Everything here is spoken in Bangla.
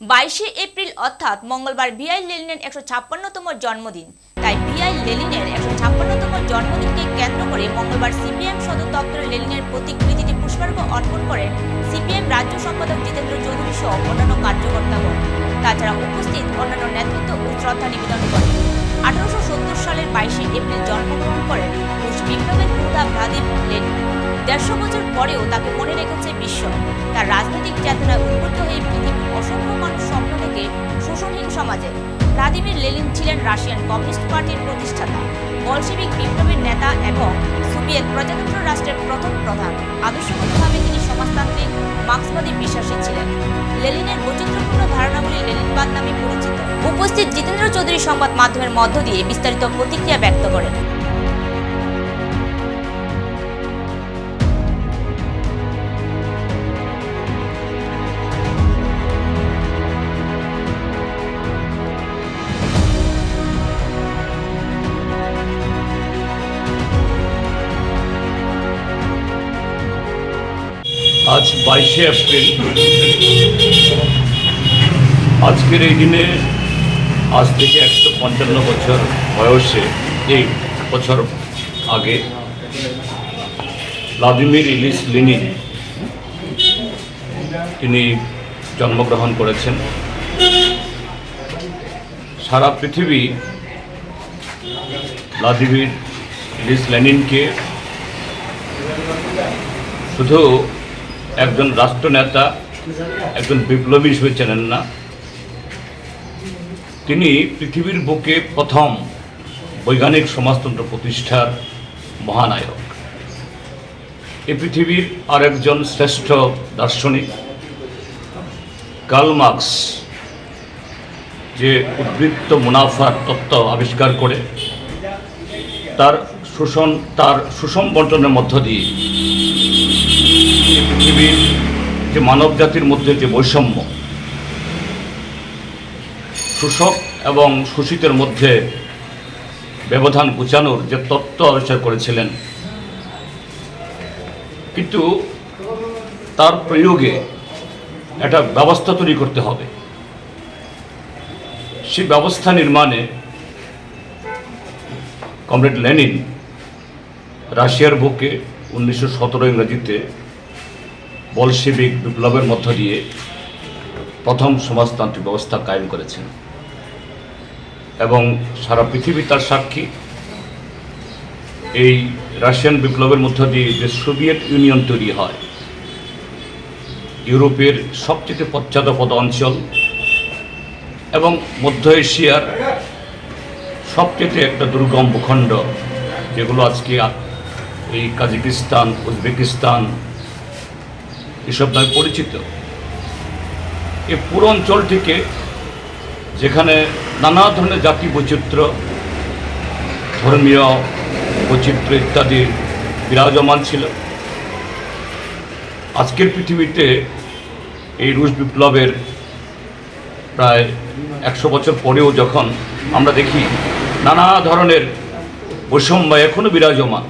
বাইশে এপ্রিল, অর্থাৎ মঙ্গলবার ভিআই লেনিনের একশো ছাপ্পান্নতম জন্মদিন। তাই ভিআই লেনিনের একশো ছাপ্পান্নতম জন্মদিনকে কেন্দ্র করে মঙ্গলবার সিপিএম সদর দপ্তরে লেনিনের প্রতিকৃতিতে পুষ্পার্ঘ অর্পণ করেন সিপিএম রাজ্য সম্পাদক জিতেন্দ্র চৌধুরী সহ অন্যান্য কার্যকর্তাগণ তাছাড়া উপস্থিত অন্যান্য নেতৃত্ব ও শ্রদ্ধা নিবেদন করেন। আঠারোশো সত্তর সালের বাইশে এপ্রিল জন্মগ্রহণ করেন রুশ বিপ্লবের পুরোধা ভ্লাদিম লেনিন। দেড়শো বছর পরেও তাকে মনে রেখেছে বিশ্ব। তার রাজনৈতিক লেনিন ছিলেন রাশিয়ান কমিউনিস্ট পার্টির প্রতিষ্ঠাতা। বলশেবিক বিপ্লবের নেতা এবং সোভিয়েত প্রজাতন্ত্র রাষ্ট্রের প্রথম প্রধান। আদর্শগতভাবে তিনি সমাজতান্ত্রিক, মার্ক্সবাদী বিশ্বাসী ছিলেন। লেলিনের বৈচিত্র্যপূর্ণ ধারণাগুলি লেলিনবাদ নামে পরিচিত। উপস্থিত জিতেন্দ্র চৌধুরী সংবাদ মাধ্যমের মধ্য দিয়ে বিস্তারিত প্রতিক্রিয়া ব্যক্ত করেন। আজ বাইশে এপ্রিল। আজকের এই দিনে আজ থেকে একশো পঞ্চান্ন বছর বয়সে, এই বছর আগে ভ্লাদিমির ইলিস লিনিন তিনি জন্মগ্রহণ করেছেন। সারা পৃথিবী ভ্লাদিমির ইলিস লেনিনকে শুধু একজন রাষ্ট্রনেতা, একজন বিপ্লবী হিসেবে চেনেন না। তিনি পৃথিবীর বুকে প্রথম বৈজ্ঞানিক সমাজতন্ত্র প্রতিষ্ঠার মহানায়ক। এ পৃথিবীর আরেকজন শ্রেষ্ঠ দার্শনিক, কার্ল মার্কস, যে উদ্বৃত্ত মুনাফার তত্ত্ব আবিষ্কার করে, তার শোষণ, তার সুষম বন্টনের মধ্য দিয়ে পৃথিবীর যে মানব জাতির মধ্যে যে বৈষম্য, শোষক এবং শোষিতের মধ্যে ব্যবধান গুচানোর যে তত্ত্ব আবিষ্কার করেছিলেন, কিন্তু তার প্রয়োগে একটা ব্যবস্থা তৈরি করতে হবে। সেই ব্যবস্থা নির্মাণে কমরেড লেনিন রাশিয়ার বুকে উনিশশো সতেরো ইংরেজিতে বলশেবিক বিপ্লবের মধ্য দিয়ে প্রথম সমাজতান্ত্রিক ব্যবস্থা কায়েম করেছেন। এবং সারা পৃথিবী তার সাক্ষী। এই রাশিয়ান বিপ্লবের মধ্য দিয়ে যে সোভিয়েত ইউনিয়ন তৈরি হয়, ইউরোপের সবচেয়ে পশ্চাদপদ অঞ্চল এবং মধ্য এশিয়ার সবচেয়ে একটা দুর্গম ভূখণ্ড, যেগুলো আজকে এই কাজাকিস্তান, উজবেকিস্তান এসব নামে পরিচিত। এই পুরো অঞ্চলটিকে যেখানে নানা ধরনের জাতি বৈচিত্র্য, ধর্মীয় বৈচিত্র্য ইত্যাদি বিরাজমান ছিল। আজকের পৃথিবীতে এই রুশ বিপ্লবের প্রায় একশো বছর পরেও যখন আমরা দেখি, নানা ধরনের বৈষম্য এখনও বিরাজমান।